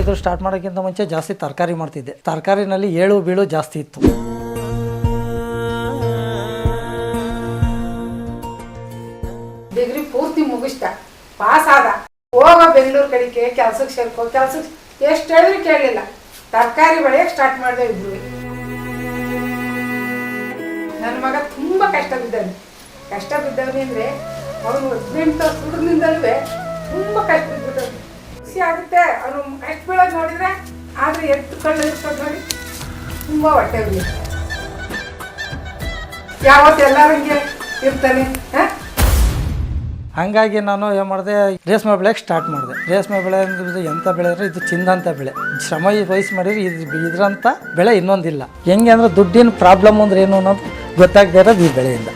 ಇದು ಸ್ಟಾರ್ಟ್ ಮಾಡೋಕ್ಕಿಂತ ಮುಂಚೆ ಜಾಸ್ತಿ ತರಕಾರಿ ಮಾಡ್ತಿದ್ದೆ. ತರಕಾರಿನಲ್ಲಿ ಏಳು ಬೀಳು ಜಾಸ್ತಿ ಇತ್ತು. ಡಿಗ್ರಿ ಪೂರ್ತಿ ಮುಗಿಸ್ದ. ಪಾಸ್ ಆದ. ಹೋಗ ಬೆಂಗಳೂರು ಕಡೆಗೆ ಕೆಲ್ಸಕ್ಕೆ ಸೇರ್ಕೋ ಕೆಲ್ಸಕ್ಕೆ ಎಷ್ಟು ಹೇಳಿದ್ರು ಕೇಳಲಿಲ್ಲ ತರಕಾರಿ ಬೆಳೆಯಕ್ಕೆ ಸ್ಟಾರ್ಟ್ ಮಾಡಿದೆ ಇಬ್ರು. ನನ್ನ ಮಗ ತುಂಬ ಕಷ್ಟ ಬಿದ್ದಾನೆ ಕಷ್ಟ ಬಿದ್ದವನಿ ಅಂದರೆ ಅವನು ಹದಿನೆಂಟು ಹುಡುಗನಿಂದಲೂ ತುಂಬ ಕಷ್ಟ ಬಿದ್ಬಿಟ್ಟವನು. ಖುಷಿ ಆಗುತ್ತೆ. ಅವನು ಎಷ್ಟು ಬೀಳೋದು ನೋಡಿದ್ರೆ ಆದರೆ ಎಷ್ಟು ಕಣ್ಣು ಇರ್ತದೆ ನೋಡಿ. ತುಂಬ ಹೊಟ್ಟೆ ಉರಿ. ಯಾವತ್ತು ಎಲ್ಲರಂಗೆ ಇರ್ತಾನೆ ಹಂಗಾಗಿ ನಾನು ಏನು ಮಾಡಿದೆ, ರೇಷ್ಮೆ ಬೆಳೆಗೆ ಸ್ಟಾರ್ಟ್ ಮಾಡಿದೆ. ರೇಷ್ಮೆ ಬೆಳೆ ಅಂದ್ರೆ ಎಂಥ ಬೆಳೆ ಅಂದರೆ ಇದು ಚಿಂದಂಥ ಬೆಳೆ. ಶ್ರಮ ವಹಿಸಿ ಮಾಡಿದ್ರೆ ಇದು ಇದ್ರಂಥ ಬೆಳೆ ಇನ್ನೊಂದಿಲ್ಲ. ಹೆಂಗೆ ಅಂದ್ರೆ ದುಡ್ಡಿನ ಪ್ರಾಬ್ಲಮ್ ಅಂದ್ರೆ ಏನು ಅನ್ನೋದು ಗೊತ್ತಾಗದೇ ಇರೋದು ಈ ಬೆಳೆಯಿಂದ.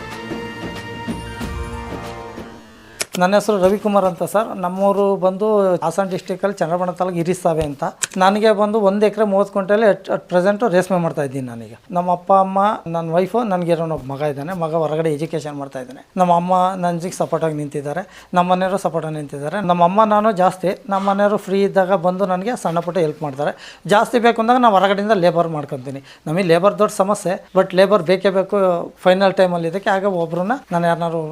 ನನ್ನ ಹೆಸರು ರವಿಕುಮಾರ್ ಅಂತ ಸರ್. ನಮ್ಮೂರು ಬಂದು ಹಾಸನ ಡಿಸ್ಟಿಕಲ್ಲಿ ಚಂದ್ರಬಣ್ಣ ತಾಲೂಕು ಇರಿಸ್ತಾವೆ ಅಂತ. ನನಗೆ ಬಂದು ಒಂದು ಎಕರೆ ಮೂವತ್ತು ಕ್ವಿಂಟಲ್ ಅಟ್ ಪ್ರೆಸೆಂಟು ರೇಷ್ಮೆ ಮಾಡ್ತಾ ಇದ್ದೀನಿ ನನಗೆ. ನಮ್ಮ ಅಪ್ಪ, ಅಮ್ಮ, ನನ್ನ ವೈಫು ನನಗೆ ಒಬ್ಬ ಮಗ ಇದ್ದಾನೆ. ಮಗ ಹೊರಗಡೆ ಎಜುಕೇಷನ್ ಮಾಡ್ತಾ ಇದ್ದಾನೆ. ನಮ್ಮ ಅಮ್ಮ ನನಗೆ ಸಪೋರ್ಟಾಗಿ ನಿಂತಿದ್ದಾರೆ. ನಮ್ಮ ಮನೆಯವರು ಸಪೋರ್ಟಾಗಿ ನಿಂತಿದ್ದಾರೆ. ನಮ್ಮ ಅಮ್ಮ, ನಾನು ಜಾಸ್ತಿ, ನಮ್ಮ ಮನೆಯವರು ಫ್ರೀ ಇದ್ದಾಗ ಬಂದು ನನಗೆ ಸಣ್ಣ ಪುಟ್ಟ ಹೆಲ್ಪ್ ಮಾಡ್ತಾರೆ. ಜಾಸ್ತಿ ಬೇಕು ಅಂದಾಗ ನಾವು ಹೊರಗಡೆಯಿಂದ ಲೇಬರ್ ಮಾಡ್ಕೊತೀನಿ. ನಮಗೆ ಲೇಬರ್ ದೊಡ್ಡ ಸಮಸ್ಯೆ ಬಟ್ ಲೇಬರ್ ಬೇಕೇ ಬೇಕು ಫೈನಲ್ ಟೈಮಲ್ಲಿ ಇದಕ್ಕೆ. ಆಗ ಒಬ್ಬರನ್ನ ನಾನು ಯಾರನ್ನಾರು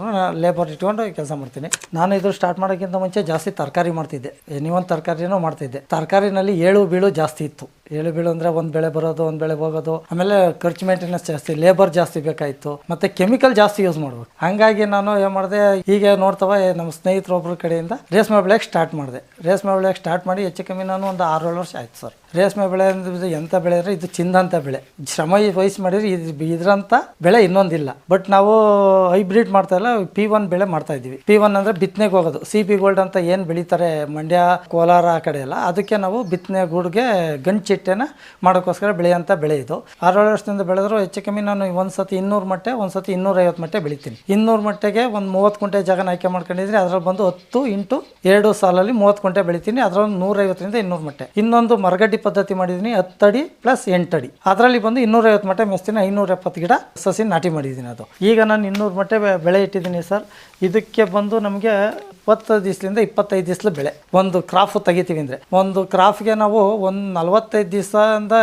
ಲೇಬರ್ ಇಟ್ಕೊಂಡು ಕೆಲಸ ಮಾಡ್ತೀನಿ. ನಾನು ಇದು ಸ್ಟಾರ್ಟ್ ಮಾಡೋಕ್ಕಿಂತ ಮುಂಚೆ ಜಾಸ್ತಿ ತರಕಾರಿ ಮಾಡ್ತಿದ್ದೆ. ನೀವೊಂದು ತರಕಾರಿನೂ ಮಾಡ್ತಿದ್ದೆ. ತರಕಾರಿನಲ್ಲಿ ಏಳು ಬೀಳು ಜಾಸ್ತಿ ಇತ್ತು. ಏಳು ಬೀಳು ಅಂದರೆ ಒಂದು ಬೆಳೆ ಬರೋದು, ಒಂದು ಬೆಳೆ ಹೋಗೋದು. ಆಮೇಲೆ ಖರ್ಚು ಮೇಂಟೆನೆನ್ಸ್ ಜಾಸ್ತಿ ಲೇಬರ್ ಜಾಸ್ತಿ ಬೇಕಾಯಿತು. ಮತ್ತು ಕೆಮಿಕಲ್ ಜಾಸ್ತಿ ಯೂಸ್ ಮಾಡ್ಬೇಕು. ಹಂಗಾಗಿ ನಾನು ಏನು ಮಾಡಿದೆ, ಹೀಗೆ ನೋಡ್ತವ ನಮ್ಮ ಸ್ನೇಹಿತರೊಬ್ಬರ ಕಡೆಯಿಂದ ರೇಷ್ಮೆ ಬೆಳೆಗೆ ಸ್ಟಾರ್ಟ್ ಮಾಡಿದೆ. ರೇಷ್ಮೆ ಬೆಳೆಗೆ ಸ್ಟಾರ್ಟ್ ಮಾಡಿ ಹೆಚ್ಚು ಕಮ್ಮಿ ನಾನು ಒಂದು ಆರು ಏಳು ವರ್ಷ ಆಯ್ತು ಸರ್ ರೇಷ್ಮೆ ಬೆಳೆ ಅಂದ್ರೆ ಎಂಥ ಬೆಳೆ ಅಂದರೆ ಇದು ಚಿಂದಂತ ಬೆಳೆ. ಶ್ರಮ ವಹಿಸಿ ಮಾಡಿದ್ರೆ ಇದು ಇದ್ರಂಥ ಬೆಳೆ ಇನ್ನೊಂದಿಲ್ಲ. ಬಟ್ ನಾವು ಹೈಬ್ರಿಡ್ ಮಾಡ್ತಾ ಇಲ್ಲ ಪಿ ಒನ್ ಬೆಳೆ ಮಾಡ್ತಾ ಇದೀವಿ ಪಿ ಒನ್ ಅಂದರೆ ಬಿತ್ತನೆಗೆ ಹೋಗೋದು. ಸಿ ಪಿ ಗೋಲ್ಡ್ ಅಂತ ಏನು ಬೆಳೀತಾರೆ, ಮಂಡ್ಯ, ಕೋಲಾರ ಆ ಕಡೆ ಎಲ್ಲ, ಅದಕ್ಕೆ ನಾವು ಬಿತ್ತನೆ ಗೂಡ್ಗೆ ಗಂಚಿಟ್ಟೆನ ಮಾಡೋಕ್ಕೋಸ್ಕರ ಬೆಳೆಯೋಂಥ ಬೆಳೆ ಇದು. ಆರೇಳು ವರ್ಷದಿಂದ ಬೆಳೆದ್ರು ಹೆಚ್ಚು ಕಮ್ಮಿ ನಾನು ಒಂದು ಸತಿ ಇನ್ನೂರು ಮಟ್ಟೆ, ಒಂದು ಸತಿ ಇನ್ನೂರೈವತ್ತು ಮಟ್ಟೆ ಬೆಳಿತೀನಿ. ಇನ್ನೂರು ಮಟ್ಟೆಗೆ ಒಂದು ಮೂವತ್ತು ಕುಂಟೆ ಜಾಗನ ಆಯ್ಕೆ ಮಾಡ್ಕೊಂಡಿದ್ರೆ ಅದರಲ್ಲಿ ಬಂದು ಹತ್ತು ಇಂಟು ಎರಡು ಸಾಲಲ್ಲಿ ಮೂವತ್ತು ಕುಂಟೆ ಬೆಳಿತೀನಿ. ಅದರಲ್ಲಿ ನೂರೈವತ್ತರಿಂದ ಇನ್ನೂರು ಮಟ್ಟೆ. ಇನ್ನೊಂದು ಮರಗಡ್ಡಿ ಪದ್ಧತಿ ಮಾಡಿದ್ದೀನಿ. ಹತ್ತಡಿ ಪ್ಲಸ್ ಎಂಟಡಿ ಅದರಲ್ಲಿ ಬಂದು ಇನ್ನೂರೈವತ್ತು ಮಟ್ಟೆ ಮೆಸ್ತೀನಿ ಐನೂರ ಎಪ್ಪತ್ತು ಗಿಡ ಸಸಿ ನಾಟಿ ಮಾಡಿದ್ದೀನಿ ಅದು. ಈಗ ನಾನು ಇನ್ನೂರು ಮಟ್ಟೆ ಬೆಳೆ ಇಟ್ಟಿದ್ದೀನಿ ಸರ್. ಇದಕ್ಕೆ ಬಂದು ನಮಗೆ ಇಪ್ಪತ್ತು ದಿವಸದಿಂದ ಇಪ್ಪತ್ತೈದು ದಿವಸಲು ಬೆಳೆ. ಒಂದು ಕ್ರಾಫ್ ತೆಗಿತೀವಿ ಅಂದರೆ. ಒಂದು ಕ್ರಾಫ್ಗೆ ನಾವು ಒಂದು ನಲ್ವತ್ತೈದು ದಿವಸದಿಂದ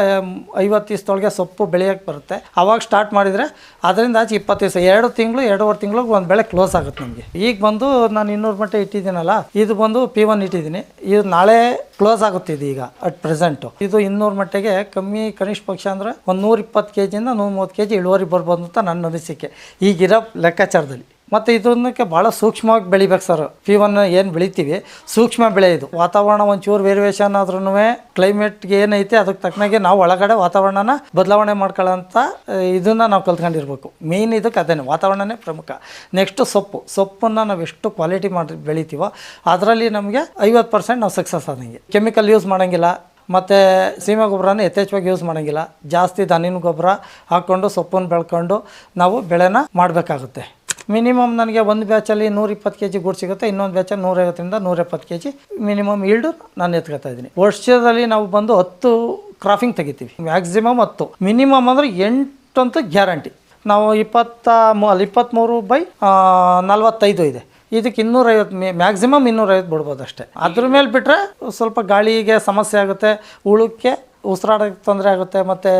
ಐವತ್ತು ದಿವಸದೊಳಗೆ ಸೊಪ್ಪು ಬೆಳೆಯೋಕ್ಕೆ ಬರುತ್ತೆ. ಅವಾಗ ಸ್ಟಾರ್ಟ್ ಮಾಡಿದರೆ ಅದರಿಂದ ಆಚೆ ಇಪ್ಪತ್ತು ದಿವಸ, ಎರಡು ತಿಂಗಳು, ಎರಡೂವರೆ ತಿಂಗಳು ಒಂದು ಬೆಳೆ ಕ್ಲೋಸ್ ಆಗುತ್ತೆ ನಮಗೆ. ಈಗ ಬಂದು ನಾನು ಇನ್ನೂರು ಮಟ್ಟ ಇಟ್ಟಿದ್ದೀನಲ್ಲ, ಇದು ಬಂದು ಪಿ ಒನ್ ಇಟ್ಟಿದ್ದೀನಿ. ಇದು ನಾಳೆ ಕ್ಲೋಸ್ ಆಗುತ್ತೆ ಇದು ಈಗ ಅಟ್ ಪ್ರೆಸೆಂಟು ಇದು ಇನ್ನೂರು ಮಟ್ಟಿಗೆ ಕಮ್ಮಿ ಕನಿಷ್ಠ ಪಕ್ಷ ಅಂದರೆ ಒಂದು ನೂರಿಪ್ಪತ್ತು ಕೆ ಜಿಯಿಂದ ನೂರ ಮೂವತ್ತು ಕೆ ಜಿ ಇಳುವರಿ ಬರ್ಬೋದು ಅಂತ ನನ್ನ ಅನಿಸಿಕೆ. ಈಗಿರೋ ಲೆಕ್ಕಾಚಾರದಲ್ಲಿ. ಮತ್ತು ಇದನ್ನಕ್ಕೆ ಭಾಳ ಸೂಕ್ಷ್ಮವಾಗಿ ಬೆಳಿಬೇಕು ಸರ್. ಪಿ ಒನ್ ಏನು ಬೆಳಿತೀವಿ, ಸೂಕ್ಷ್ಮ ಬೆಳೆ ಇದು. ವಾತಾವರಣ ಒಂಚೂರು ವೇರಿಯೇಷನ್ ಆದ್ರೂ ಕ್ಲೈಮೇಟ್ಗೆ ಏನೈತೆ ಅದಕ್ಕೆ ತಕ್ಕನಾಗೆ ನಾವು ಒಳಗಡೆ ವಾತಾವರಣನ ಬದಲಾವಣೆ ಮಾಡ್ಕೊಳ್ಳೋಂಥ ಇದನ್ನು ನಾವು ಕಲ್ತ್ಕೊಂಡಿರ್ಬೇಕು. ಮೇಯ್ನ್ ಇದಕ್ಕೆ ಅದೇನೆ, ವಾತಾವರಣನೇ ಪ್ರಮುಖ. ನೆಕ್ಸ್ಟು ಸೊಪ್ಪು. ಸೊಪ್ಪನ್ನು ನಾವು ಎಷ್ಟು ಕ್ವಾಲಿಟಿ ಮಾಡಿ ಬೆಳಿತೀವೋ ಅದರಲ್ಲಿ ನಮಗೆ ಐವತ್ತು ಪರ್ಸೆಂಟ್ ನಾವು ಸಕ್ಸಸ್ ಆದಂಗೆ. ಕೆಮಿಕಲ್ ಯೂಸ್ ಮಾಡೋಂಗಿಲ್ಲ, ಮತ್ತು ಸೀಮೆ ಗೊಬ್ಬರನ ಯಥೇಚ್ಛವಾಗಿ ಯೂಸ್ ಮಾಡೋಂಗಿಲ್ಲ. ಜಾಸ್ತಿ ದನಿನ ಗೊಬ್ಬರ ಹಾಕ್ಕೊಂಡು ಸೊಪ್ಪನ್ನು ಬೆಳ್ಕೊಂಡು ನಾವು ಬೆಳೆನ ಮಾಡಬೇಕಾಗುತ್ತೆ. ಮಿನಿಮಮ್ ನನಗೆ ಒಂದು ಬ್ಯಾಚಲ್ಲಿ ನೂರಿಪ್ಪತ್ತು ಕೆ ಜಿ ಗುಡ್ ಸಿಗುತ್ತೆ, ಇನ್ನೊಂದು ಬ್ಯಾಚಲ್ಲಿ ನೂರೈವತ್ತರಿಂದ ನೂರೆಪ್ಪತ್ತು ಕೆ ಜಿ ಮಿನಿಮಮ್ ಈಲ್ಡು ನಾನು ಎತ್ಕೊತಾ ಇದ್ದೀನಿ. ವರ್ಷದಲ್ಲಿ ನಾವು ಬಂದು ಹತ್ತು ಕ್ರಾಫಿಂಗ್ ತೆಗಿತೀವಿ. ಮ್ಯಾಕ್ಸಿಮಮ್ ಹತ್ತು. ಮಿನಿಮಮ್ ಅಂದರೆ ಎಂಟಂತೂ ಗ್ಯಾರಂಟಿ ನಾವು ಇಪ್ಪತ್ತ ಮೂ ಅಲ್ಲಿ ಇಪ್ಪತ್ತ್ಮೂರು ಬೈ ನಲ್ವತ್ತೈದು ಇದೆ. ಇದಕ್ಕೆ ಇನ್ನೂರೈವತ್ತು ಮೇ ಮ್ಯಾಕ್ಸಿಮಮ್ ಇನ್ನೂರೈವತ್ತು ಬಿಡ್ಬೋದು ಅಷ್ಟೇ. ಅದ್ರ ಮೇಲೆ ಬಿಟ್ಟರೆ ಸ್ವಲ್ಪ ಗಾಳಿಗೆ ಸಮಸ್ಯೆ ಆಗುತ್ತೆ ಉಳುಕ್ಕೆ ಉಸಿರಾಡೋಕ್ಕೆ ತೊಂದರೆ ಆಗುತ್ತೆ, ಮತ್ತು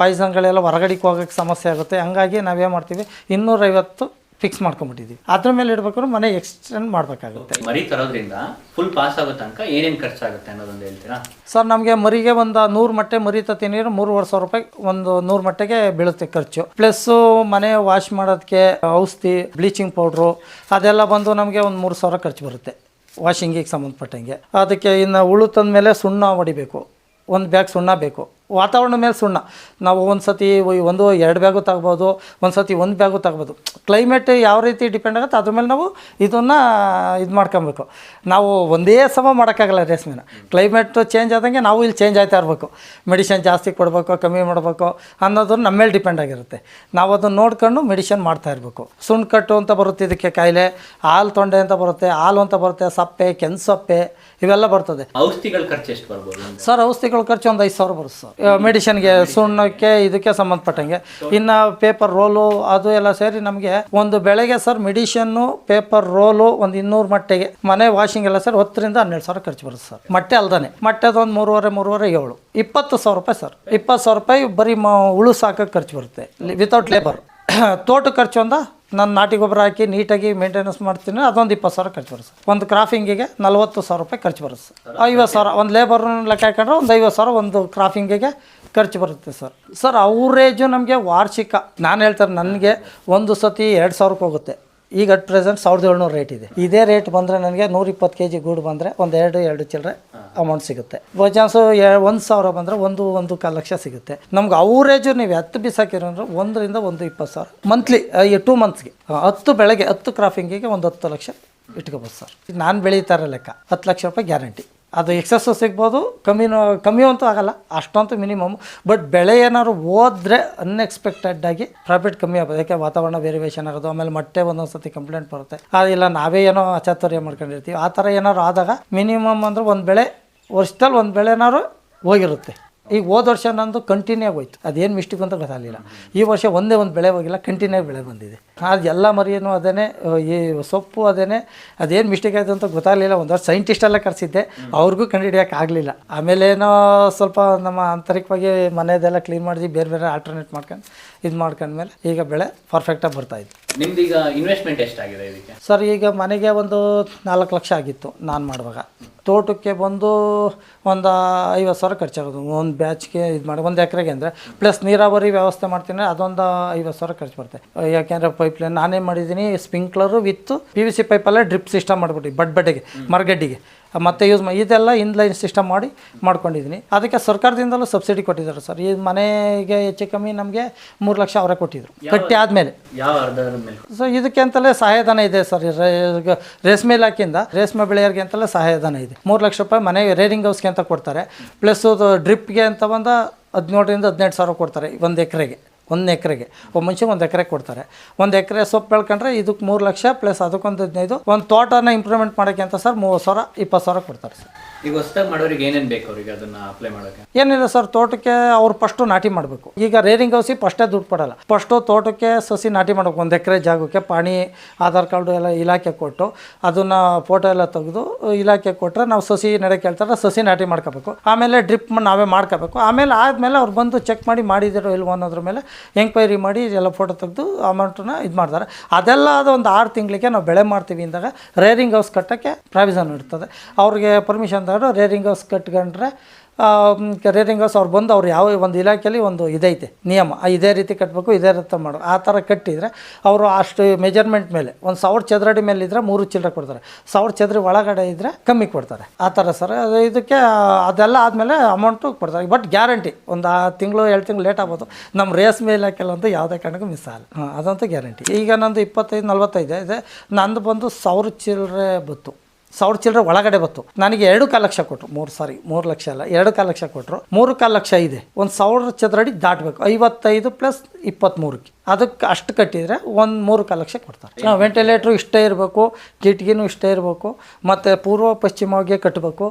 ಪಾಯ್ಸನ್ಗಳೆಲ್ಲ ಹೊರಗಡೆಗೆ ಹೋಗೋಕ್ಕೆ ಸಮಸ್ಯೆ ಆಗುತ್ತೆ. ಹಂಗಾಗಿ ನಾವೇನು ಮಾಡ್ತೀವಿ, ಇನ್ನೂರೈವತ್ತು ಫಿಕ್ಸ್ ಮಾಡ್ಕೊಂಬಿಟ್ಟಿದ್ದೀವಿ ಅದ್ರ ಮೇಲೆ ಇಡ್ಬೇಕಾದ್ರೆ ಮನೆ ಎಕ್ಸ್ಟೆಂಡ್ ಮಾಡಬೇಕಾಗುತ್ತೆ. ಮರಿ ತರೋದ್ರಿಂದ ಫುಲ್ ಪಾಸ್ ಆಗೋ ತನಕ ಏನೇನು ಖರ್ಚಾಗುತ್ತೆ ಅನ್ನೋದೊಂದು ಹೇಳ್ತೀರಾ? ಸರ್ ನಮಗೆ ಮರಿಗೆ ಒಂದು ನೂರು ಮಟ್ಟೆ ಮರಿ ತತ್ತೀನಿ ಮೂರುವರೆ ಸಾವಿರ ರೂಪಾಯಿ ಒಂದು ನೂರು ಮಟ್ಟೆಗೆ ಬೀಳುತ್ತೆ ಖರ್ಚು. ಪ್ಲಸ್ಸು ಮನೆ ವಾಶ್ ಮಾಡೋದಕ್ಕೆ ಔಷಧಿ ಬ್ಲೀಚಿಂಗ್ ಪೌಡ್ರು ಅದೆಲ್ಲ ಬಂದು ನಮಗೆ ಒಂದು ಮೂರು ಸಾವಿರ ಖರ್ಚು ಬರುತ್ತೆ ವಾಷಿಂಗಿಗೆ ಸಂಬಂಧಪಟ್ಟಂಗೆ. ಅದಕ್ಕೆ ಇನ್ನು ಉಳು ತಂದಮೇಲೆ ಸುಣ್ಣ ಹೊಡಿಬೇಕು. ಒಂದು ಬ್ಯಾಗ್ ಸುಣ್ಣ ಬೇಕು. ವಾತಾವರಣ ಮೇಲೆ ಸುಣ್ಣ. ನಾವು ಒಂದು ಸತಿ ಒಂದು ಎರಡು ಬ್ಯಾಗು ತಗ್ಬೋದು ಒಂದು ಸತಿ ಒಂದು ಬ್ಯಾಗು ತಗ್ಬೋದು. ಕ್ಲೈಮೇಟ್ ಯಾವ ರೀತಿ ಡಿಪೆಂಡ್ ಆಗುತ್ತೆ ಅದ್ರ ಮೇಲೆ ನಾವು ಇದನ್ನು ಇದು ಮಾಡ್ಕೊಬೇಕು. ನಾವು ಒಂದೇ ಸಮ ಮಾಡೋಕ್ಕಾಗಲ್ಲ ರೇಸ್ಮಿನ ಕ್ಲೈಮೇಟ್ ಚೇಂಜ್ ಆದಂಗೆ ನಾವು ಇಲ್ಲಿ ಚೇಂಜ್ ಆಯ್ತಾ ಇರಬೇಕು. ಮೆಡಿಷನ್ ಜಾಸ್ತಿ ಕೊಡಬೇಕು ಕಮ್ಮಿ ಮಾಡಬೇಕು ಅನ್ನೋದು ನಮ್ಮ ಮೇಲೆ ಡಿಪೆಂಡ್ ಆಗಿರುತ್ತೆ. ನಾವು ಅದನ್ನು ನೋಡ್ಕೊಂಡು ಮೆಡಿಷನ್ ಮಾಡ್ತಾ ಇರಬೇಕು. ಸುಣ್ಕಟ್ಟು ಅಂತ ಬರುತ್ತೆ ಇದಕ್ಕೆ ಕಾಯಿಲೆ ಹಾಲು ತೊಂಡೆ ಅಂತ ಬರುತ್ತೆ ಹಾಲು ಅಂತ ಬರುತ್ತೆ ಸಪ್ಪೆ ಕೆನ್ಸಪ್ಪೆ ಇವೆಲ್ಲ ಬರ್ತದೆ. ಔಷಧಿಗಳ ಖರ್ಚು ಎಷ್ಟು ಬರ್ಬೋದು? ಸರ್ ಔಷಧಿಗಳ ಖರ್ಚು ಒಂದು ಐದು ಸಾವಿರ ಬರುತ್ತೆ ಸರ್. ಮೆಡಿಷನ್ಗೆ ಸುಣ್ಣಕ್ಕೆ, ಇದಕ್ಕೆ ಸಂಬಂಧಪಟ್ಟಂಗೆ. ಇನ್ನು ಪೇಪರ್ ರೋಲು ಅದು ಎಲ್ಲ ಸೇರಿ ನಮಗೆ ಒಂದು ಬೆಳೆಗೆ ಸರ್ ಮೆಡಿಷನ್ನು ಪೇಪರ್ ರೋಲು ಒಂದು ಇನ್ನೂರು ಮಟ್ಟೆಗೆ. ಮನೆ ವಾಷಿಂಗ್ ಎಲ್ಲ ಸರ್ ಹತ್ತರಿಂದ ಹನ್ನೆರಡು ಸಾವಿರ ಖರ್ಚು ಬರುತ್ತೆ ಸರ್ ಮೊಟ್ಟೆ ಅಲ್ದಾನೆ. ಮೊಟ್ಟೆದೊಂದು ಮೂರುವರೆ ಮೂರುವರೆ, ಏಳು. ಇಪ್ಪತ್ತು ಸಾವಿರ ರೂಪಾಯಿ ಸರ್ ಇಪ್ಪತ್ತು ಸಾವಿರ ರೂಪಾಯಿ ಬರೀ ಮ, ಉಳು ಸಾಕಕ್ಕೆ ಖರ್ಚು ಬರುತ್ತೆ. ವಿತೌಟ್ ಲೇಬರ್ ತೋಟ ಖರ್ಚು ಒಂದು? ನಾನು ನಾಟಿ ಗೊಬ್ಬರ ಹಾಕಿ ನೀಟಾಗಿ ಮೇಂಟೆನೆನ್ಸ್ ಮಾಡ್ತೀನಿ ಅದೊಂದು ಇಪ್ಪತ್ತು ಸಾವಿರ ಖರ್ಚು ಬರುತ್ತೆ ಸರ್. ಒಂದು ಕ್ರಾಫಿಂಗಿಗೆ ನಲ್ವತ್ತು ಸಾವಿರ ರೂಪಾಯಿ ಖರ್ಚು ಬರುತ್ತೆ ಸರ್. ಐವತ್ತು ಸಾವಿರ ಒಂದು ಲೇಬರ್ನ ಲೆಕ್ಕ ಹಾಕೊಂಡ್ರೆ ಒಂದು ಐವತ್ತು ಸಾವಿರ ಒಂದು ಕ್ರಾಫಿಂಗಿಗೆ ಖರ್ಚು ಬರುತ್ತೆ ಸರ್. ಸರ್ ಅವ್ರೇಜು ನಮಗೆ ವಾರ್ಷಿಕ. ನಾನು ಹೇಳ್ತಾರೆ ನನಗೆ ಒಂದು ಸತಿ ಎರಡು ಸಾವಿರಕ್ಕೆ ಹೋಗುತ್ತೆ. ಈಗ ಅಟ್ ಪ್ರೆಸೆಂಟ್ ಸಾವಿರದ ಏಳ್ನೂರು ರೇಟ್ ಇದೆ. ಇದೇ ರೇಟ್ ಬಂದರೆ ನನಗೆ ನೂರ ಇಪ್ಪತ್ತು ಕೆ ಜಿ ಗೂಡು ಬಂದರೆ ಒಂದು ಎರಡು ಎರಡು ಚಿಲ್ಲರೆ ಅಮೌಂಟ್ ಸಿಗುತ್ತೆ. ಬೈ ಚಾನ್ಸು ಒಂದು ಸಾವಿರ ಬಂದರೆ ಒಂದು ಒಂದು ಕಾಲು ಲಕ್ಷ ಸಿಗುತ್ತೆ. ನಮ್ಗೆ ಅವರೇಜು ನೀವು ಹತ್ತು ಬಿಸಾಕಿರೋ ಅಂದ್ರೆ ಒಂದರಿಂದ ಒಂದು ಇಪ್ಪತ್ತು ಸಾವಿರ. ಮಂತ್ಲಿ ಟೂ ಮಂತ್ಸ್ಗೆ ಹತ್ತು ಬೆಳಗ್ಗೆ, ಹತ್ತು ಕ್ರಾಫಿಂಗಿಗೆ ಒಂದು ಹತ್ತು ಲಕ್ಷ ಇಟ್ಕೋಬೋದು ಸರ್. ನಾನು ಬೆಳೀತಾರೆ ಲೆಕ್ಕ. ಹತ್ತು ಲಕ್ಷ ರೂಪಾಯಿ ಗ್ಯಾರಂಟಿ ಅದು ಎಕ್ಸಸ್ಸು ಸಿಗ್ಬೋದು, ಕಮ್ಮಿನೂ ಕಮ್ಮಿ ಅಂತೂ ಆಗಲ್ಲ, ಅಷ್ಟಂತೂ ಮಿನಿಮಮ್. ಬಟ್ ಬೆಳೆ ಏನಾದ್ರು ಹೋದ್ರೆ ಅನ್ಎಕ್ಸ್ಪೆಕ್ಟೆಡ್ ಆಗಿ ಪ್ರಾಫಿಟ್ ಕಮ್ಮಿ ಆಗ್ಬೋದು. ಯಾಕೆ, ವಾತಾವರಣ ವೇರಿಯೇಷನ್ ಆಗೋದು, ಆಮೇಲೆ ಮೊಟ್ಟೆ ಒಂದೊಂದು ಸತಿ ಕಂಪ್ಲೇಂಟ್ ಬರುತ್ತೆ ಅದಿಲ್ಲ ನಾವೇ ಏನೋ ಅಚಾತುರ್ಯ ಮಾಡ್ಕೊಂಡಿರ್ತೀವಿ. ಆ ಥರ ಏನಾದ್ರು ಆದಾಗ ಮಿನಿಮಮ್ ಅಂದ್ರೆ ಒಂದು ಬೆಳೆ, ವರ್ಷದಲ್ಲಿ ಒಂದು ಬೆಳೆ ಏನಾದ್ರು ಹೋಗಿರುತ್ತೆ. ಈಗ ಹೋದ ವರ್ಷ ನಂದು ಕಂಟಿನ್ಯೂ ಆಗೋಯ್ತು. ಅದೇನು ಮಿಸ್ಟೇಕ್ ಅಂತ ಗೊತ್ತಾಗಲಿಲ್ಲ. ಈ ವರ್ಷ ಒಂದೇ ಒಂದು ಬೆಳೆ ಹೋಗಿಲ್ಲ ಕಂಟಿನ್ಯೂ ಬೆಳೆ ಬಂದಿದೆ. ಅದು ಎಲ್ಲ ಮರಿಯೂ ಅದೇನೆ ಈ ಸೊಪ್ಪು ಅದೇನೆ ಅದೇನು ಮಿಸ್ಟೇಕ್ ಆಯಿತು ಅಂತ ಗೊತ್ತಾಗಲಿಲ್ಲ. ಒಂದು ವರ್ಷ ಸೈಂಟಿಸ್ಟೆಲ್ಲ ಕರೆಸಿದ್ದೆ. ಅವ್ರಿಗೂ ಕಂಡುಹಿಡಿಯೋಕೆ ಆಗಲಿಲ್ಲ. ಆಮೇಲೆ ಏನೋ ಸ್ವಲ್ಪ ನಮ್ಮ ಆಂತರಿಕವಾಗಿ ಮನೆಯದೆಲ್ಲ ಕ್ಲೀನ್ ಮಾಡಿ ಬೇರೆ ಬೇರೆ ಆಲ್ಟರ್ನೇಟ್ ಮಾಡ್ಕೊಂಡು ಇದು ಮಾಡ್ಕೊಂಡ್ಮೇಲೆ ಈಗ ಬೆಳೆ ಪರ್ಫೆಕ್ಟಾಗಿ ಬರ್ತಾಯಿತ್ತು ನಿಮ್ದು ಈಗ ಇನ್ವೆಸ್ಟ್ಮೆಂಟ್ ಎಷ್ಟಾಗಿದೆ ಇದಕ್ಕೆ? ಸರ್ ಈಗ ಮನೆಗೆ ಒಂದು ನಾಲ್ಕು ಲಕ್ಷ ಆಗಿತ್ತು ನಾನು ಮಾಡುವಾಗ. ತೋಟಕ್ಕೆ ಬಂದು ಒಂದು ಐವತ್ತು ಸಾವಿರ ಖರ್ಚಾಗೋದು. ಒಂದು ಬ್ಯಾಚ್ಗೆ ಇದು ಮಾಡಿ, ಒಂದು ಎಕರೆಗೆ ಅಂದರೆ, ಪ್ಲಸ್ ನೀರಾವರಿ ವ್ಯವಸ್ಥೆ ಮಾಡ್ತೀನಿ ಅದೊಂದು ಐವತ್ತು ಸಾವಿರ ಖರ್ಚು ಬರುತ್ತೆ. ಯಾಕೆಂದರೆ ಪೈಪ್ ಲೈನ್ ನಾನೇ ಮಾಡಿದ್ದೀನಿ sprinkler with P V C ಪೈಪಲ್ಲೇ drip system ಮಾಡಿಬಿಟ್ಟು ಬಡ್ ಬಡ್ಡೆಗೆ ಮರಗಡ್ಡಿಗೆ. ಮತ್ತೆ ಯೂಸ್ ಮಾಡಿ ಇದೆಲ್ಲ ಇನ್ಲೈನ್ ಸಿಸ್ಟಮ್ ಮಾಡಿ ಮಾಡ್ಕೊಂಡಿದ್ದೀನಿ. ಅದಕ್ಕೆ ಸರ್ಕಾರದಿಂದಲೂ ಸಬ್ಸಿಡಿ ಕೊಟ್ಟಿದ್ದಾರೆ ಸರ್ ಈ ಮನೆಗೆ ಹೆಚ್ಚು ಕಮ್ಮಿ ನಮಗೆ ಮೂರು ಲಕ್ಷ ಅವರೇ ಕೊಟ್ಟಿದ್ರು. ಕಟ್ಟಿ ಆದಮೇಲೆ. ಸೊ ಇದಕ್ಕೆ ಅಂತಲೇ ಸಹಾಯಧನ ಇದೆ ಸರ್ ರೇಷ್ಮೆ ಇಲಾಖೆಯಿಂದ ರೇಷ್ಮೆ ಬೆಳೆಯರಿಗೆ ಅಂತಲೇ ಸಹಾಯಧನ ಇದೆ. ಮೂರು ಲಕ್ಷ ರೂಪಾಯಿ ಮನೆ ರೇರಿಂಗ್ ಹೌಸ್ಗೆ ಅಂತ ಕೊಡ್ತಾರೆ. ಪ್ಲಸ್ ಡ್ರಿಪ್ಗೆ ಅಂತ ಬಂದ ಹದಿನೇಳರಿಂದ ಹದಿನೆಂಟು ಸಾವಿರ ಕೊಡ್ತಾರೆ ಒಂದು ಎಕರೆಗೆ. ಒಂದು ಎಕರೆಗೆ. ಒಬ್ಬ ಮನುಷ್ಯ ಒಂದು ಎಕರೆ ಕೊಡ್ತಾರೆ. ಒಂದು ಎಕರೆ ಸೊಪ್ಪು ಬೆಳ್ಕೊಂಡ್ರೆ ಇದಕ್ಕೆ ಮೂರು ಲಕ್ಷ, ಪ್ಲಸ್ ಅದಕ್ಕೊಂದು ಹದಿನೈದು, ಒಂದು ತೋಟನ ಇಂಪ್ರೂವ್ಮೆಂಟ್ ಮಾಡೋಕ್ಕೆ ಅಂತ ಸರ್ ಮೂವತ್ತು ಸಾವಿರ, ಇಪ್ಪತ್ತು ಸಾವಿರ ಕೊಡ್ತಾರೆ ಸರ್. ಈಗ ಹೊಸದಾಗಿ ಮಾಡೋರಿಗೆ ಏನೇನು ಬೇಕು ಅವರಿಗೆ ಅದನ್ನ ಅಪ್ಲೈ ಮಾಡೋಕೆ? ಏನಿಲ್ಲ ಸರ್, ತೋಟಕ್ಕೆ ಅವ್ರು ಫಸ್ಟು ನಾಟಿ ಮಾಡಬೇಕು. ಈಗ ರೇರಿಂಗ್ ಹೌಸಿಗೆ ಫಸ್ಟೇ ದುಡ್ಡು ಪಡಲ್ಲ ಫಸ್ಟು ತೋಟಕ್ಕೆ ಸಸಿ ನಾಟಿ ಮಾಡಬೇಕು. ಒಂದು ಎಕರೆ ಜಾಗಕ್ಕೆ ಪಾಣಿ, ಆಧಾರ್ ಕಾರ್ಡು ಎಲ್ಲ ಇಲಾಖೆ ಕೊಟ್ಟು ಅದನ್ನು ಫೋಟೋ ಎಲ್ಲ ತೆಗೆದು ಇಲಾಖೆ ಕೊಟ್ಟರೆ ನಾವು ಸಸಿ ನೆಡಕ್ಕೆ ಹೇಳ್ತಾರೆ, ಸಸಿ ನಾಟಿ ಮಾಡ್ಕೋಬೇಕು. ಆಮೇಲೆ ಡ್ರಿಪ್ ನಾವೇ ಮಾಡ್ಕೋಬೇಕು. ಆಮೇಲೆ ಆದಮೇಲೆ ಅವ್ರು ಬಂದು ಚೆಕ್ ಮಾಡಿ ಮಾಡಿದಿರೋ ಇಲ್ವೋ ಅನ್ನೋದ್ರ ಮೇಲೆ ಎಂಕ್ವೈರಿ ಮಾಡಿ ಎಲ್ಲ ಫೋಟೋ ತೆಗೆದು ಅಮೌಂಟನ್ನ ಇದು ಮಾಡ್ತಾರೆ. ಅದೆಲ್ಲ ಅದು ಒಂದು ಆರು ತಿಂಗಳಿಗೆ ನಾವು ಬೆಳೆ ಮಾಡ್ತೀವಿ ಅಂದಾಗ ರೇರಿಂಗ್ ಹೌಸ್ ಕಟ್ಟೋಕ್ಕೆ ಪ್ರಾವಿಸನ್ ಇರ್ತದೆ. ಅವ್ರಿಗೆ ಪರ್ಮಿಷನ್ ತಗೊಂಡು ರೇರಿಂಗ್ ಹೌಸ್ ಕಟ್ಕೊಂಡ್ರೆ ರೇರಿಂಗ್ ಹೌಸ್ ಅವ್ರು ಬಂದು ಅವ್ರು ಯಾವ ಒಂದು ಇಲಾಖೆಯಲ್ಲಿ ಒಂದು ಇದೈತೆ, ನಿಯಮ. ಇದೇ ರೀತಿ ಕಟ್ಟಬೇಕು ಇದೇ ರೀತಿ ಮಾಡೋರು ಆ ಥರ ಕಟ್ಟಿದರೆ ಅವರು ಅಷ್ಟು ಮೆಜರ್ಮೆಂಟ್ ಮೇಲೆ, ಒಂದು ಸಾವಿರ ಚದರಡಿ ಮೇಲೆ ಇದ್ದರೆ ಮೂರು ಚಿಲ್ಲರೆ ಕೊಡ್ತಾರೆ. ಸಾವಿರ ಚದರಿ ಒಳಗಡೆ ಇದ್ದರೆ ಕಮ್ಮಿ ಕೊಡ್ತಾರೆ. ಆ ಥರ ಸರ್, ಅದು ಇದಕ್ಕೆ ಅದೆಲ್ಲ ಆದಮೇಲೆ ಅಮೌಂಟು ಕೊಡ್ತಾರೆ. ಬಟ್ ಗ್ಯಾರಂಟಿ ಒಂದು ಆ ತಿಂಗಳು ಎರಡು ತಿಂಗಳು ಲೇಟ್ ಆಗ್ಬೋದು. ನಮ್ಮ ರೇಷ್ಮೆ ಇಲಾಖೆಲ್ಲಂತೂ ಯಾವುದೇ ಕಾರಣಕ್ಕೂ ಮಿಸ್ ಆಗಲ್ಲ. ಹಾಂ, ಅದಂತೂ ಗ್ಯಾರಂಟಿ ಈಗ ನಂದು ಇಪ್ಪತ್ತೈದು ನಲ್ವತ್ತೈದು ಇದೆ. ನಂದು ಬಂದು ಸಾವಿರ ಚಿಲ್ಲರೆ ಬತ್ತು. ಸಾವಿರ ಚಿಲ್ಲರೆ ಒಳಗಡೆ ಬತ್ತು ನನಗೆ ಎರಡು ಕಾಲು ಲಕ್ಷ ಕೊಟ್ಟರು ಮೂರು ಸಾರಿ ಮೂರು ಲಕ್ಷ ಅಲ್ಲ ಎರಡು ಕಾಲು ಲಕ್ಷ ಕೊಟ್ಟರು ಮೂರು ಕಾಲು ಲಕ್ಷ ಇದೆ. ಒಂದು ಸಾವಿರ ಚದರಡಿ ದಾಟಬೇಕು. ಐವತ್ತೈದು ಪ್ಲಸ್ ಇಪ್ಪತ್ತ್ಮೂರಕ್ಕೆ ಅದಕ್ಕೆ ಅಷ್ಟು ಕಟ್ಟಿದರೆ ಒಂದು ಮೂರು ಕಾಲು ಲಕ್ಷ ಕೊಡ್ತಾರೆ. ವೆಂಟಿಲೇಟ್ರು ಇಷ್ಟೇ ಇರಬೇಕು ಕಿಟಕಿನೂ ಇಷ್ಟೇ ಇರಬೇಕು ಮತ್ತು ಪೂರ್ವ ಪಶ್ಚಿಮವಾಗಿ ಕಟ್ಟಬೇಕು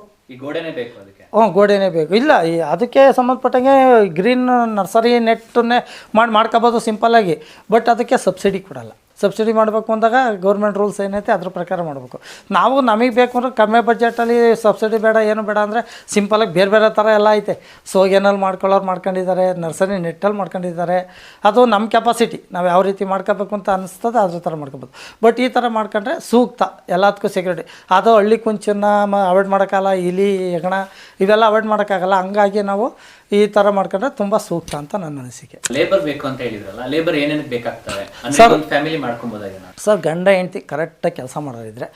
ಹ್ಞೂ ಗೋಡೆನೇ ಬೇಕು. ಇಲ್ಲ ಈ ಅದಕ್ಕೆ ಸಂಬಂಧಪಟ್ಟಂಗೆ ಗ್ರೀನ್ ನರ್ಸರಿ ನೆಟ್ಟನ್ನೇ ಮಾಡಿ ಮಾಡ್ಕೋಬೋದು ಸಿಂಪಲ್ಲಾಗಿ ಬಟ್ ಅದಕ್ಕೆ ಸಬ್ಸಿಡಿ ಕೊಡಲ್ಲ. ಸಬ್ಸಿಡಿ ಮಾಡಬೇಕು ಅಂದಾಗ ಗೌರ್ಮೆಂಟ್ ರೂಲ್ಸ್ ಏನೈತೆ ಅದ್ರ ಪ್ರಕಾರ ಮಾಡಬೇಕು. ನಾವು ನಮಗೆ ಬೇಕು ಅಂದ್ರೆ ಕಮ್ಮಿ ಬಜೆಟಲ್ಲಿ ಸಬ್ಸಿಡಿ ಬೇಡ, ಏನು ಬೇಡ ಅಂದರೆ ಸಿಂಪಲಾಗಿ ಬೇರೆ ಬೇರೆ ಥರ ಎಲ್ಲ ಐತೆ. ಸೋಗೇನಲ್ಲಿ ಮಾಡ್ಕೊಳ್ಳೋರು ಮಾಡ್ಕೊಂಡಿದ್ದಾರೆ, ನರ್ಸರಿ ನೆಟ್ಟಲ್ಲಿ ಮಾಡ್ಕೊಂಡಿದ್ದಾರೆ. ಅದು ನಮ್ಮ ಕೆಪಾಸಿಟಿ ನಾವು ಯಾವ ರೀತಿ ಮಾಡ್ಕೋಬೇಕು ಅಂತ ಅನಿಸ್ತದೆ ಅದ್ರ ಥರ ಮಾಡ್ಕೋಬೋದು. ಬಟ್ ಈ ಥರ ಮಾಡ್ಕೊಂಡ್ರೆ ಸೂಕ್ತ ಎಲ್ಲದಕ್ಕೂ ಸೆಕ್ಯೂರಿಟಿ ಅದು ಹಳ್ಳಿ ಕುಂಚನ್ನ ಅವಾಯ್ಡ್ ಮಾಡೋಕ್ಕಾಗಲ್ಲ, ಇಲಿ ಹೆಗಣ ಇವೆಲ್ಲ ಅವಾಯ್ಡ್ ಮಾಡೋಕ್ಕಾಗಲ್ಲ. ಹಂಗಾಗಿ ನಾವು ಈ ಥರ ಮಾಡ್ಕೊಂಡ್ರೆ ತುಂಬ ಸೂಕ್ತ ಅಂತ ನನ್ನ ಅನಿಸಿಕೆ. ಲೇಬರ್ ಬೇಕು ಅಂತ ಹೇಳಿದ್ರಲ್ಲ ಲೇಬರ್ ಏನೇನಕ್ಕೆ ಬೇಕಾಗ್ತವೆ? ಸರ್ ಒಂದು ಫ್ಯಾಮಿಲಿ ಮಾಡ್ಕೊಬೋದಾಗಿ ಸರ್ ಗಂಡ ಹೆಂಡತಿ ಕರೆಕ್ಟಾಗಿ ಕೆಲಸ ಮಾಡೋದಿದ್ರೆ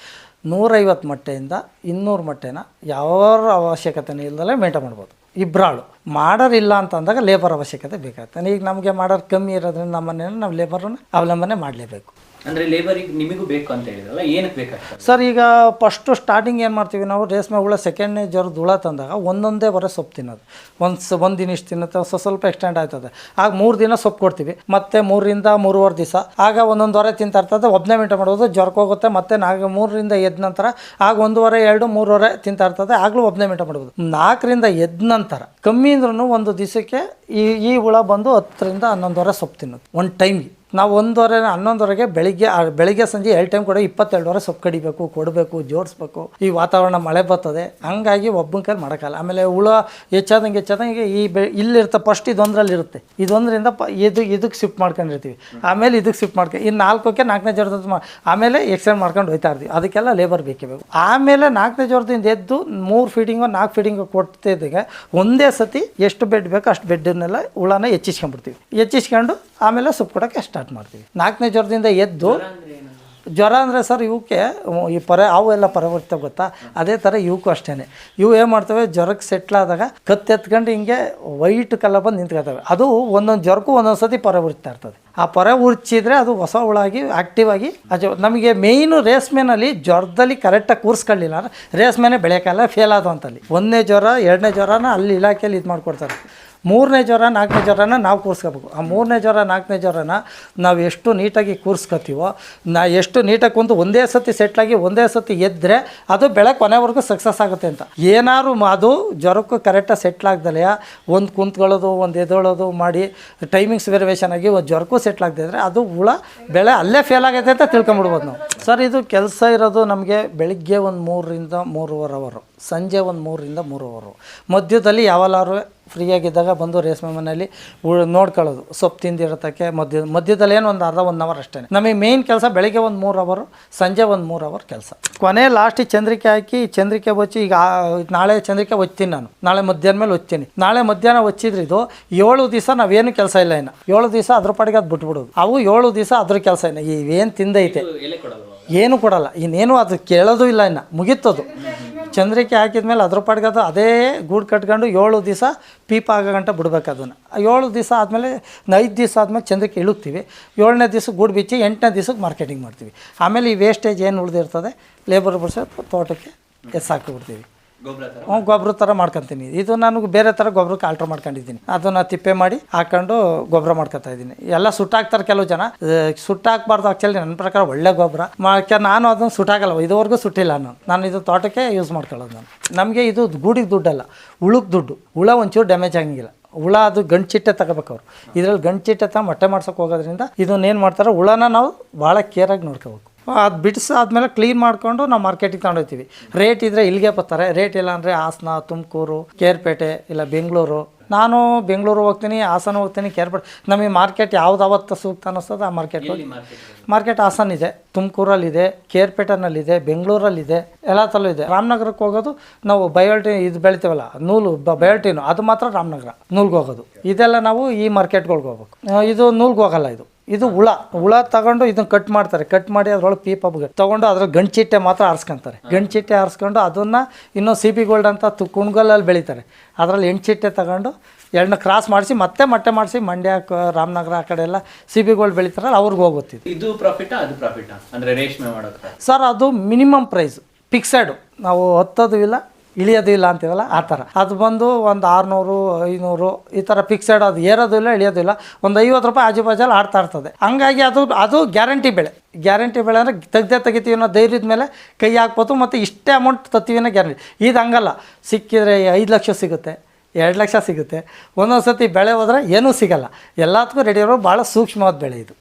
ನೂರೈವತ್ತು ಮೊಟ್ಟೆಯಿಂದ ಇನ್ನೂರು ಮೊಟ್ಟೆನ ಯಾವ ಅವಶ್ಯಕತೆನೇ ಇಲ್ಲದಲ್ಲೇ ಮೇಂಟೈನ್ ಮಾಡ್ಬೋದು. ಇಬ್ಬರಾಳು ಮಾಡೋರಿಲ್ಲ ಅಂತ ಅಂದಾಗ ಲೇಬರ್ ಅವಶ್ಯಕತೆ ಬೇಕಾಗ್ತದೆ. ಈಗ ನಮಗೆ ಮಾಡೋರು ಕಮ್ಮಿ ಇರೋದ್ರಿಂದ ನಮ್ಮ ಮನೇಲಿ ನಾವು ಲೇಬರನ್ನ ಅವಲಂಬನೆ ಮಾಡಲೇಬೇಕು. ಅಂದ್ರೆ ಲೇಬರಿಗೆ ನಿಮಗೂ ಬೇಕು ಅಂತ ಹೇಳಿದ್ರಲ್ಲ, ಏನಕ್ಕೆ ಬೇಕಾಗ್ತದೆ? ಸರ್, ಈಗ ಫಸ್ಟು ಸ್ಟಾರ್ಟಿಂಗ್ ಏನು ಮಾಡ್ತೀವಿ ನಾವು, ರೇಷ್ಮೆ ಹುಳ ಸೆಕೆಂಡ್ನೇ ಜ್ವರದ ಹುಳ ತಂದಾಗ ಒಂದೊಂದೇ ಬರೋ ಸೊಪ್ಪು ತಿನ್ನೋದು. ಒಂದು ಸ, ಒಂದು ದಿನ ಇಷ್ಟು ತಿನ್ನುತ್ತೆ ಸ್ವಲ್ಪ ಸ್ವಲ್ಪ ಎಕ್ಸ್ಟೆಂಡ್ ಆಯ್ತದೆ. ಆಗ ಮೂರು ದಿನ ಸೊಪ್ಪು ಕೊಡ್ತೀವಿ. ಮತ್ತೆ ಮೂರರಿಂದ ಮೂರುವರೆ ದಿವಸ, ಆಗ ಒಂದೊಂದು ವರೆ ತಿಂತಾ ಇರ್ತದೆ ಒಬ್ಬನೇ ಮಿಂಟ ಮಾಡೋದು ಜ್ವರಕ್ಕೆ ಹೋಗುತ್ತೆ, ಮತ್ತೆ ನಾಲ್ಕು ಮೂರರಿಂದ ಎದ್ದ ನಂತರ, ಆಗ ಒಂದೂವರೆ ಎರಡು, ಮೂರುವರೆ ತಿಂತಾ ಇರ್ತದೆ, ಆಗಲೂ ಒಬ್ಬನೇ ಮಿಂಟ ಮಾಡ್ಬೋದು. ನಾಲ್ಕರಿಂದ ಎದ್ದ ನಂತರ, ಕಮ್ಮಿ ಅಂದ್ರೂ ಒಂದು ದಿವಸಕ್ಕೆ ಈ ಈ ಹುಳ ಬಂದು ಹತ್ತರಿಂದ ಹನ್ನೊಂದುವರೆ ಸೊಪ್ಪು ತಿನ್ನೋದು ಒಂದು ಟೈಮ್ಗೆ ನಾವು ಒಂದುವರೆ, ಹನ್ನೊಂದುವರೆಗೆ ಬೆಳಿಗ್ಗೆ ಬೆಳಿಗ್ಗೆ ಸಂಜೆ ಎರಡು ಟೈಮ್ ಕೂಡ ಇಪ್ಪತ್ತೆರಡುವರೆ ಸೊಪ್ಪು ಕಡಿಬೇಕು, ಕೊಡಬೇಕು, ಜೋಡಿಸ್ಬೇಕು. ಈ ವಾತಾವರಣ ಮಳೆ ಬರ್ತದೆ. ಹಂಗಾಗಿ ಒಬ್ಬನ ಕೈಲಿ ಮಾಡೋಕ್ಕಲ್ಲ ಆಮೇಲೆ ಹುಳ ಹೆಚ್ಚಾದಂಗೆ ಹೆಚ್ಚಾದಂಗೆ ಈ ಬೆ ಇಲ್ಲಿರುತ್ತೆ ಫಸ್ಟ್ ಇದೊಂದರಲ್ಲಿ ಇರುತ್ತೆ. ಇದೊಂದರಿಂದ ಪ, ಇದು, ಇದಕ್ಕೆ ಶಿಫ್ಟ್ ಮಾಡ್ಕೊಂಡಿರ್ತೀವಿ. ಆಮೇಲೆ ಇದಕ್ಕೆ ಶಿಫ್ಟ್ ಮಾಡ್ಕೊಂಡು ಇನ್ನು ನಾಲ್ಕಕ್ಕೆ ನಾಲ್ಕನೇ ಜ್ವರದ ಆಮೇಲೆ ಎಕ್ಸ್ಟೆಂಡ್ ಮಾಡ್ಕೊಂಡು ಹೋಯ್ತಾ ಇರ್ತೀವಿ. ಅದಕ್ಕೆಲ್ಲ ಲೇಬರ್ ಬೇಕೇ ಬೇಕು. ಆಮೇಲೆ ನಾಲ್ಕನೇ ಜ್ವರದಿಂದ ಎದ್ದು ಮೂರು ಫೀಡಿಂಗು ನಾಲ್ಕು ಫೀಡಿಂಗು ಕೊಡ್ತಿದ್ದಾಗ ಒಂದೇ ಸತಿ ಎಷ್ಟು ಬೆಡ್ ಬೇಕೋ ಅಷ್ಟು ಬೆಡ್ಡನ್ನೆಲ್ಲ ಹುಳನ ಹೆಚ್ಚಿಸ್ಕೊಂಡ್ಬಿಡ್ತೀವಿ. ಹೆಚ್ಚಿಸ್ಕೊಂಡು ಆಮೇಲೆ ಸೊಪ್ಪು ಕೊಡೋಕ್ಕೆ ಸ್ಟಾರ್ಟ್ ಮಾಡ್ತೀವಿ. ನಾಲ್ಕನೇ ಜ್ವರದಿಂದ ಎದ್ದು ಜ್ವರ ಅಂದರೆ ಸರ್ ಇವಕ್ಕೆ ಈ ಪರ ಅವು ಎಲ್ಲ ಪರವರ್ತ ಗೊತ್ತಾ? ಅದೇ ಥರ ಇವಕ್ಕೂ ಅಷ್ಟೇ ಇವು ಏನು ಮಾಡ್ತವೆ? ಜ್ವರಕ್ಕೆ ಸೆಟ್ಲಾದಾಗ ಕತ್ತೆ ಎತ್ಕೊಂಡು ಹಿಂಗೆ ವೈಟ್ ಕಲ್ಲ ಬಂದು ನಿಂತ್ಕೊಳ್ತವೆ. ಅದು ಒಂದೊಂದು ಜ್ವರಕ್ಕೂ ಒಂದೊಂದು ಸತಿ ಪರ ಉರಿತಾ ಇರ್ತದೆ. ಆ ಪರ ಉರ್ಚಿದ್ರೆ ಅದು ಹೊಸ ಹುಳಾಗಿ ಆಕ್ಟಿವ್ ಆಗಿ ಅಜ ನಮಗೆ ಮೇಯ್ನು ರೇಸ್ಮೆನಲ್ಲಿ ಜ್ವರದಲ್ಲಿ ಕರೆಕ್ಟಾಗಿ ಕೂರಿಸ್ಕೊಳ್ಳಿಲ್ಲ ಅಂದ್ರೆ ರೇಸ್ಮೆನೇ ಬೆಳೆಯೋಕ್ಕಲ್ಲ ಫೇಲ್ ಆದವು ಅಂತಲ್ಲಿ ಒಂದನೇ ಜ್ವರ ಎರಡನೇ ಜ್ವರನ ಅಲ್ಲಿ ಇಲಾಖೆಯಲ್ಲಿ ಇದು ಮಾಡ್ಕೊಡ್ತಾರೆ. ಮೂರನೇ ಜ್ವರ, ನಾಲ್ಕನೇ ಜ್ವರನ ನಾವು ಕೂರಿಸ್ಕೋಬೇಕು. ಆ ಮೂರನೇ ಜ್ವರ, ನಾಲ್ಕನೇ ಜ್ವರನ ನಾವು ಎಷ್ಟು ನೀಟಾಗಿ ಕೂರಿಸ್ಕೊತೀವೋ, ನಾ ಎಷ್ಟು ನೀಟಾಗಿ ಕುಂತು ಒಂದೇ ಸತಿ ಸೆಟ್ಲಾಗಿ ಒಂದೇ ಸತಿ ಎದ್ದರೆ ಅದು ಬೆಳೆ ಕೊನೆವರೆಗೂ ಸಕ್ಸಸ್ ಆಗುತ್ತೆ ಅಂತ. ಏನಾದ್ರು ಅದು ಜ್ವರಕ್ಕೂ ಕರೆಕ್ಟಾಗಿ ಸೆಟ್ಲಾಗ್ದಲೆಯ ಒಂದು ಕುಂತ್ಕೊಳ್ಳೋದು, ಒಂದು ಎದೊಳೋದು ಮಾಡಿ ಟೈಮಿಂಗ್ಸ್ ವೇರಿಯೇಷನ್ ಆಗಿ ಒಂದು ಜ್ವರಕ್ಕೂ ಸೆಟ್ಲಾಗ್ದಿದ್ರೆ ಅದು ಹುಳ ಬೆಳೆ ಅಲ್ಲೇ ಫೇಲ್ ಆಗೈತೆ ಅಂತ ತಿಳ್ಕೊಂಬಿಡ್ಬೋದು ನಾವು. ಸರ್, ಇದು ಕೆಲಸ ಇರೋದು ನಮಗೆ ಬೆಳಿಗ್ಗೆ ಒಂದು ಮೂರರಿಂದ ಮೂರುವರೆ ಅವರು, ಸಂಜೆ ಒಂದು ಮೂರರಿಂದ ಮೂರುವರೆ ಮಧ್ಯದಲ್ಲಿ ಯಾವಲ್ಲಾರು ಫ್ರೀಯಾಗಿದ್ದಾಗ ಬಂದು ರೇಷ್ಮೆ ಮನೆಯಲ್ಲಿ ನೋಡ್ಕೊಳ್ಳೋದು. ಸೊಪ್ಪು ತಿಂದಿರತಕ್ಕೆ ಮಧ್ಯ, ಮಧ್ಯದಲ್ಲಿ ಏನು ಒಂದು ಅರ್ಧ ಒಂದು ಅವರ್ ಅಷ್ಟೇ ನಮಗೆ ಮೇಯ್ನ್ ಕೆಲಸ ಬೆಳಗ್ಗೆ ಒಂದು ಮೂರು ಅವರು ಸಂಜೆ ಒಂದು ಮೂರು ಅವರ್ ಕೆಲಸ. ಕೊನೆ ಲಾಸ್ಟಿಗೆ ಚಂದ್ರಿಕೆ ಹಾಕಿ, ಚಂದ್ರಿಕೆ ಬಚ್ಚಿ ಈಗ ನಾಳೆ ಚಂದ್ರಿಕೆ ಒಚ್ತೀನಿ ನಾನು. ನಾಳೆ ಮಧ್ಯಾಹ್ನ ಮೇಲೆ ಒಚ್ತೀನಿ ನಾಳೆ ಮಧ್ಯಾಹ್ನ ಒಚ್ಚಿದ್ರೆ ಇದು ಏಳು ದಿವಸ ನಾವೇನು ಕೆಲಸ ಇಲ್ಲ ಇನ್ನು. ಏಳು ದಿವಸ ಅದ್ರ ಪಾಡಿಗೆ ಅದು ಬಿಟ್ಬಿಡೋದು. ಅವು ಏಳು ದಿವಸ ಅದ್ರ ಕೆಲಸ ಇನ್ನು. ಇವೇನು ತಿಂದೈತೆ. ಏನು ಕೊಡಲ್ಲ. ಇನ್ನೇನು ಅದು ಕೇಳೋದು ಇಲ್ಲ ಇನ್ನು. ಮುಗೀತದು. ಚಂದ್ರಿಕೆ ಹಾಕಿದ್ಮೇಲೆ ಅದ್ರ ಪಾಡ್ಗದು ಅದು ಗೂಡು ಕಟ್ಕೊಂಡು ಏಳು ದಿವಸ ಪೀಪ ಆಗೋ ಗಂಟ ಬಿಡ್ಬೇಕು ಅದನ್ನು. ಏಳು ದಿವಸ ಆದಮೇಲೆ, ಐದು ದಿವಸ ಆದಮೇಲೆ ಚಂದ್ರಿಕೆ ಇಳುಕ್ತೀವಿ ಏಳನೇ ದಿವಸ ಗೂಡು ಬಿಚ್ಚಿ ಎಂಟನೇ ದಿವಸಕ್ಕೆ ಮಾರ್ಕೆಟಿಂಗ್ ಮಾಡ್ತೀವಿ. ಆಮೇಲೆ ಈ ವೇಸ್ಟೇಜ್ ಏನು ಉಳಿದಿರ್ತದೆ? ಲೇಬರ್ ಬಿಡಿಸೋ ತೋಟಕ್ಕೆ ಎಸ್ ಹಾಕಿಬಿಡ್ತೀವಿ. ಗೊಬ್ಬರ ಥರ ಮಾಡ್ಕೊತೀನಿ. ಇದು ನಾನು ಬೇರೆ ಥರ ಗೊಬ್ಬರಕ್ಕೆ ಆಲ್ಟ್ರ್ ಮಾಡ್ಕೊಂಡಿದ್ದೀನಿ. ಅದನ್ನು ತಿಪ್ಪೆ ಮಾಡಿ ಹಾಕೊಂಡು ಗೊಬ್ಬರ ಮಾಡ್ಕೊತಾ ಇದ್ದೀನಿ. ಎಲ್ಲ ಸುಟ್ಟಾಕ್ತಾರೆ ಕೆಲವು ಜನ. ಸುಟ್ಟಾಕ್ಬಾರ್ದು ಆ್ಯಕ್ಚುಲಿ ನನ್ನ ಪ್ರಕಾರ ಒಳ್ಳೆ ಗೊಬ್ಬರ. ಮಾಡ್ಕ ನಾನು ಅದನ್ನು ಸುಟ್ಟಾಗಲ್ಲ. ಇದುವರೆಗೂ ಸುಟ್ಟಿಲ್ಲ ನಾನು. ನಾನು ಇದು ತೋಟಕ್ಕೆ ಯೂಸ್ ಮಾಡ್ಕೊಳ್ಳೋದು ನಾನು. ನಮಗೆ ಇದು ಗೂಡಿಗೆ ದುಡ್ಡಲ್ಲ ಉಳುಕ್ ದುಡ್ಡು. ಹುಳ ಒಂಚೂರು ಡ್ಯಾಮೇಜ್ ಆಗಂಗಿಲ್ಲ. ಹುಳ ಅದು ಗಂಚಿಟ್ಟೆ ತಗೋಬೇಕು ಅವರು. ಇದರಲ್ಲಿ ಚಿಟ್ಟೆ ತ ಮೊಟ್ಟೆ ಮಾಡ್ಸೋಕೆ ಹೋಗೋದ್ರಿಂದ ಇದನ್ನೇನು ಮಾಡ್ತಾರೆ? ಹುಳನ ನಾವು ಭಾಳ ಕೇರಾಗಿ ನೋಡ್ಕೋಬೇಕು. ಅದು ಆದಮೇಲೆ ಕ್ಲೀನ್ ಮಾಡಿಕೊಂಡು ನಾವು ಮಾರ್ಕೆಟಿಗೆ ತಗೊಂಡೋಗ್ತೀವಿ. ರೇಟ್ ಇದ್ದರೆ ಇಲ್ಲಿಗೆ ಬರ್ತಾರೆ. ರೇಟ್ ಇಲ್ಲ ಅಂದರೆ ಹಾಸನ ತುಮಕೂರು ಕೇರ್ಪೇಟೆ ಇಲ್ಲ ಬೆಂಗಳೂರು. ನಾನು ಬೆಂಗಳೂರು ಹೋಗ್ತೀನಿ ಹಾಸನ ಹೋಗ್ತೀನಿ ಕೇರ್ಪೇಟೆ. ನಮಗೆ ಮಾರ್ಕೆಟ್ ಯಾವ್ದು ಅವತ್ತು ಸೂಕ್ತ ಅನ್ನಿಸ್ತದೆ ಆ ಮಾರ್ಕೆಟ್ ಮಾರ್ಕೆಟ್ ಹಾಸನ ಇದೆ ತುಮಕೂರಲ್ಲಿದೆ ಕೇರ್ಪೇಟೆನಲ್ಲಿದೆ ಬೆಂಗಳೂರಲ್ಲಿದೆ ಎಲ್ಲ ತಲೂ ಇದೆ ರಾಮನಗರಕ್ಕೆ ಹೋಗೋದು ನಾವು ಬಯೋಲ್ಟಿ ಇದು ಬೆಳಿತೀವಲ್ಲ ನೂಲು ಬ- ಬಯೋಲ್ಟಿನು ಅದು ಮಾತ್ರ ರಾಮನಗರ ನೂಲ್ಗೆ ಹೋಗೋದು. ಇದೆಲ್ಲ ನಾವು ಈ ಮಾರ್ಕೆಟ್ಗಳ್ಗೆ ಹೋಗ್ಬೇಕು. ಇದು ನೂಲ್ಗೆ ಹೋಗಲ್ಲ ಇದು. ಇದು ಹುಳ. ಹುಳ ತಗೊಂಡು ಇದನ್ನ ಕಟ್ ಮಾಡ್ತಾರೆ. ಕಟ್ ಮಾಡಿ ಅದ್ರೊಳಗೆ ಪೀಪ್ ಹಬ್ಗೆ ತಗೊಂಡು ಅದ್ರಲ್ಲಿ ಗಂಚಿಟ್ಟೆ ಮಾತ್ರ ಆರಿಸ್ಕೊಂತಾರೆ. ಗಂಚಿಟ್ಟೆ ಆರಿಸ್ಕೊಂಡು ಅದನ್ನ ಇನ್ನೂ ಸಿ ಬಿ ಗೋಲ್ಡ್ ಅಂತ ತು ಕುಣ್ಗಲಲ್ಲಿ ಬೆಳೀತಾರೆ. ಅದರಲ್ಲಿ ಚಿಟ್ಟೆ ತಗೊಂಡು ಎರಡನ್ನ ಕ್ರಾಸ್ ಮಾಡಿಸಿ ಮತ್ತೆ ಮೊಟ್ಟೆ ಮಾಡಿಸಿ ಮಂಡ್ಯ ರಾಮನಗರ ಆ ಕಡೆ ಎಲ್ಲ ಸಿ ಬಿ ಗೋಲ್ಡ್ ಬೆಳೀತಾರಲ್ಲ ಅವ್ರಿಗೆ ಹೋಗುತ್ತೆ ಇದು. ಪ್ರಾಫಿಟ್ ಪ್ರಾಫಿಟಾ ಅದು ಪ್ರಾಫಿಟ್ ಅಂದ್ರೆ ರೇಷ್ಮೆ ಮಾಡೋದು ಸರ್ ಅದು ಮಿನಿಮಮ್ ಪ್ರೈಸ್ ಫಿಕ್ಸೆಡು ನಾವು ಹತ್ತೋದು ಇಲ್ಲ. ಇಳಿಯೋದು ಇಲ್ಲ ಅಂತೀವಲ್ಲ, ಆ ಥರ. ಅದು ಬಂದು ಒಂದು ಆರುನೂರು, ಐನೂರು, ಈ ಥರ ಫಿಕ್ಸೆಡ್ ಅದು ಏರೋದು ಇಲ್ಲ, ಇಳಿಯೋದು ಇಲ್ಲ. ಒಂದು ಐವತ್ತು ರೂಪಾಯಿ ಆಜು ಬಾಜಲ್ಲಿ ಆಡ್ತಾ ಇರ್ತದೆ. ಹಂಗಾಗಿ ಅದು ಅದು ಗ್ಯಾರಂಟಿ ಬೆಳೆ. ಗ್ಯಾರಂಟಿ ಬೆಳೆ ಅಂದರೆ ತೆಗ್ದೇ ತೆಗಿತೀವಿ ಅನ್ನೋ ಧೈರ್ಯದ ಮೇಲೆ ಕೈ ಹಾಕ್ಬೋದು, ಮತ್ತು ಇಷ್ಟೇ ಅಮೌಂಟ್ ತತ್ತೀವಿ ಅನ್ನೋ ಗ್ಯಾರಂಟಿ ಇದು ಹಂಗಲ್ಲ. ಸಿಕ್ಕಿದರೆ ಐದು ಲಕ್ಷ ಸಿಗುತ್ತೆ, ಎರಡು ಲಕ್ಷ ಸಿಗುತ್ತೆ. ಒಂದೊಂದು ಸತಿ ಬೆಳೆ ಹೋದರೆ ಏನೂ ಸಿಗಲ್ಲ. ಎಲ್ಲದಕ್ಕೂ ರೆಡಿ ಇರೋ ಭಾಳ ಸೂಕ್ಷ್ಮವಾದ ಬೆಳೆ ಇದು.